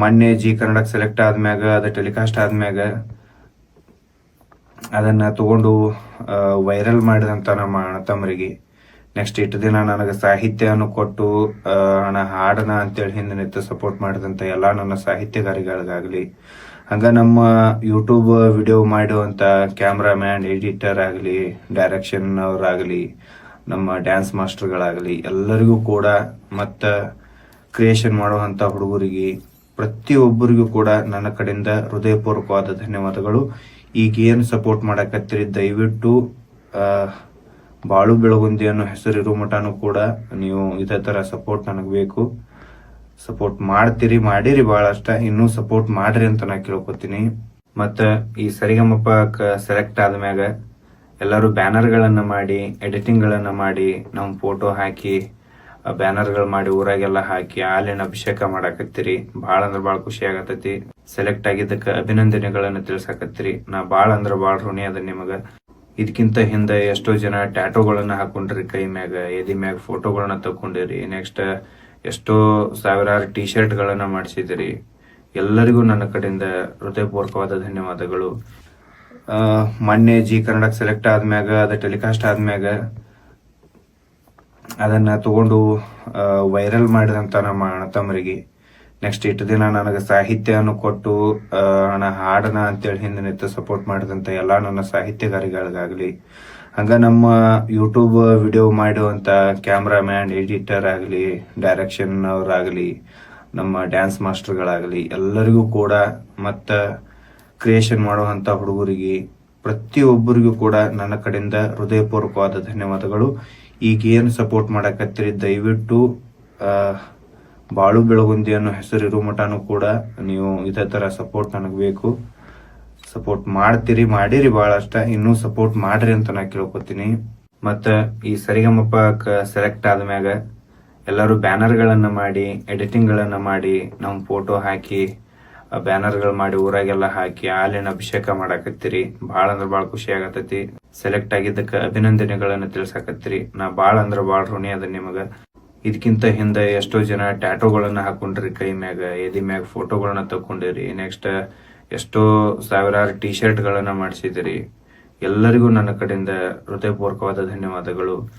ಮೊನ್ನೆ ಜಿ ಕನ್ನಡಕ್ಕೆ ಸೆಲೆಕ್ಟ್ ಆದ್ಮ್ಯಾಗ, ಅದು ಟೆಲಿಕಾಸ್ಟ್ ಆದ್ಮ್ಯಾಗ ಅದನ್ನ ತಗೊಂಡು ವೈರಲ್ ಮಾಡಿದಂತ ನಮ್ಮ ಅಣ್ಣ ತಮ್ಮರಿಗೆ ನೆಕ್ಸ್ಟ್ ಇಟ್ಟು ದಿನ ನನಗೆ ಸಾಹಿತ್ಯವನ್ನು ಕೊಟ್ಟು ಅಣ್ಣ ಹಾಡನ ಅಂತೇಳಿ ಹಿಂದೆ ನಿಂತು ಸಪೋರ್ಟ್ ಮಾಡಿದಂತ ಎಲ್ಲ ನನ್ನ ಸಾಹಿತ್ಯಗಾರಿಗಳಿಗಾಗಲಿ, ಹಂಗ ನಮ್ಮ ಯೂಟ್ಯೂಬ್ ವಿಡಿಯೋ ಮಾಡುವಂಥ ಕ್ಯಾಮ್ರಾಮ್ಯಾನ್ ಎಡಿಟರ್ ಆಗಲಿ ಡೈರೆಕ್ಷನ್ ಅವರಾಗಲಿ, ನಮ್ಮ ಡ್ಯಾನ್ಸ್ ಮಾಸ್ಟರ್ಗಳಾಗಲಿ ಎಲ್ಲರಿಗೂ ಕೂಡ ಮತ್ತ ಕ್ರಿಯೇಷನ್ ಮಾಡುವಂತ ಹುಡುಗರಿಗೆ ಪ್ರತಿಯೊಬ್ಬರಿಗೂ ಕೂಡ ನನ್ನ ಕಡೆಯಿಂದ ಹೃದಯಪೂರ್ವಕವಾದ ಧನ್ಯವಾದಗಳು. ಈಗ ಏನು ಸಪೋರ್ಟ್ ಮಾಡಕತ್ತಿರಿ, ದಯವಿಟ್ಟು ಬಾಳು ಬೆಳಗುಂದಿ ಅನ್ನೋ ಹೆಸರಿರೋ ಮಟನೂ ಕೂಡ ನೀವು ಇದೇ ತರ ಸಪೋರ್ಟ್ ನನಗೆ ಬೇಕು. ಸಪೋರ್ಟ್ ಮಾಡ್ತೀರಿ, ಮಾಡಿರಿ ಬಹಳಷ್ಟ ಇನ್ನೂ ಸಪೋರ್ಟ್ ಮಾಡ್ರಿ ಅಂತ ನಾ ಕೇಳ್ಕೊತೀನಿ. ಮತ್ತ ಈ ಸರಿಗಮಪ್ಪ ಸೆಲೆಕ್ಟ್ ಆದ್ಮ್ಯಾಗ ಎಲ್ಲರೂ ಬ್ಯಾನರ್ಗಳನ್ನ ಮಾಡಿ ಎಡಿಟಿಂಗ್ ಗಳನ್ನ ಮಾಡಿ ನಮ್ಮ ಫೋಟೋ ಹಾಕಿ ಬ್ಯಾನರ್ಗಳು ಮಾಡಿ ಊರಾಗೆಲ್ಲ ಹಾಕಿ ಹಾಲಿನ ಅಭಿಷೇಕ ಮಾಡಾಕತ್ತೀರಿ. ಭಾಳ ಅಂದ್ರ ಭಾಳ ಖುಷಿ ಆಗತೈತಿ. ಸೆಲೆಕ್ಟ್ ಆಗಿದ್ದಕ್ಕ ಅಭಿನಂದನೆಗಳನ್ನ ತಿಳಿಸಾಕತ್ತೀರಿ. ನಾ ಭಾಳ ಅಂದ್ರ ಭಾಳ ಋಣಿ ಅದ ನಿಮಗ. ಇದಕ್ಕಿಂತ ಹಿಂದೆ ಎಷ್ಟೋ ಜನ ಟ್ಯಾಟೋಗಳನ್ನ ಹಾಕೊಂಡ್ರಿ ಕೈ ಮ್ಯಾಗ, ಎದಿ ಮ್ಯಾಗ ಫೋಟೋಗಳನ್ನ ತಕೊಂಡಿರಿ ನೆಕ್ಸ್ಟ್ ಎಷ್ಟೋ ಸಾವಿರಾರು ಟಿ ಶರ್ಟ್ ಗಳನ್ನ ಮಾಡಿಸಿದಿರಿ. ಎಲ್ಲರಿಗೂ ನನ್ನ ಕಡೆಯಿಂದ ಹೃದಯಪೂರ್ವಕವಾದ ಧನ್ಯವಾದಗಳು. ಮೊನ್ನೆ ಜಿ ಕನ್ನಡಕ್ಕೆ ಸೆಲೆಕ್ಟ್ ಆದ್ಮ್ಯಾಗ, ಅದು ಟೆಲಿಕಾಸ್ಟ್ ಆದ್ಮ್ಯಾಗ ಅದನ್ನ ತಗೊಂಡು ವೈರಲ್ ಮಾಡಿದಂತ ನಮ್ಮ ಅಣ್ಣ ತಮ್ಮರಿಗೆ. ನೆಕ್ಸ್ಟ್ ಇಷ್ಟು ದಿನ ನನಗೆ ಸಾಹಿತ್ಯವನ್ನು ಕೊಟ್ಟು ಅಣ್ಣ ಹಾಡನ ಅಂತೇಳಿ ಹಿಂದೆ ನಿಂತು ಸಪೋರ್ಟ್ ಮಾಡಿದಂತ ಎಲ್ಲ ನನ್ನ ಸಾಹಿತ್ಯಗಾರಿಗಳಿಗಾಗಲಿ, ಹಂಗ ನಮ್ಮ ಯೂಟ್ಯೂಬ್ ವಿಡಿಯೋ ಮಾಡುವಂತ ಕ್ಯಾಮ್ರಾಮ್ಯಾನ್ ಎಡಿಟರ್ ಆಗಲಿ ಡೈರೆಕ್ಷನ್ ಅವರಾಗಲಿ, ನಮ್ಮ ಡ್ಯಾನ್ಸ್ ಮಾಸ್ಟರ್ಗಳಾಗಲಿ ಎಲ್ಲರಿಗೂ ಕೂಡ ಮತ್ತು ಕ್ರಿಯೇಷನ್ ಮಾಡುವಂತ ಹುಡುಗರಿಗೆ, ಪ್ರತಿಯೊಬ್ಬರಿಗೂ ಕೂಡ ನನ್ನ ಕಡೆಯಿಂದ ಹೃದಯಪೂರ್ವಕವಾದ ಧನ್ಯವಾದಗಳು. ಈಗ ಏನು ಸಪೋರ್ಟ್ ಮಾಡಕತ್ತೀರಿ? ದಯವಿಟ್ಟು ಬಾಳು ಬೆಳಗುಂದಿ ಅನ್ನೋ ಹೆಸರಿರೋ ಮಟನೂ ಕೂಡ ನೀವು ಇದೇ ತರ ಸಪೋರ್ಟ್ ನನಗೆ ಬೇಕು. ಸಪೋರ್ಟ್ ಮಾಡ್ತೀರಿ, ಮಾಡಿರಿ ಬಹಳಷ್ಟ ಇನ್ನೂ ಸಪೋರ್ಟ್ ಮಾಡ್ರಿ ಅಂತ ನಾ ಕೇಳ್ಕೊತೀನಿ. ಮತ್ತ ಈ ಸರಿಗಮಪ್ಪ ಸೆಲೆಕ್ಟ್ ಆದ್ಮ್ಯಾಗ ಎಲ್ಲರೂ ಬ್ಯಾನರ್ಗಳನ್ನ ಮಾಡಿ ಎಡಿಟಿಂಗ್ ಗಳನ್ನ ಮಾಡಿ ನಮ್ಮ ಫೋಟೋ ಹಾಕಿ ಬ್ಯಾನರ್ಗಳು ಮಾಡಿ ಊರಾಗೆಲ್ಲ ಹಾಕಿ, ಹಾಲಿನ ಅಭಿಷೇಕ ಮಾಡಾಕತ್ತೀರಿ. ಬಾಳ ಅಂದ್ರ ಬಾಳ ಖುಷಿ ಆಗತೈತಿ. ಸೆಲೆಕ್ಟ್ ಆಗಿದ್ದಕ್ಕ ಅಭಿನಂದನೆಗಳನ್ನ ತಿಳಿಸಾಕತ್ತೀರಿ. ನಾ ಬಾಳ ಅಂದ್ರ ಬಾಳ ಋಣಿ ಅದ ನಿಮಗ. ಇದಕ್ಕಿಂತ ಹಿಂದೆ ಎಷ್ಟೋ ಜನ ಟ್ಯಾಟೋಗಳನ್ನ ಹಾಕೊಂಡ್ರಿ ಕೈ ಮ್ಯಾಗ, ಎದಿ ಮ್ಯಾಗ ಫೋಟೋಗಳನ್ನ ತಕೊಂಡಿರಿ ನೆಕ್ಸ್ಟ್ ಎಷ್ಟೋ ಸಾವಿರಾರು ಟಿ ಶರ್ಟ್ ಗಳನ್ನ ಮಾಡಿಸಿದಿರಿ. ಎಲ್ಲರಿಗೂ ನನ್ನ ಕಡೆಯಿಂದ ಹೃದಯಪೂರ್ವಕವಾದ ಧನ್ಯವಾದಗಳು.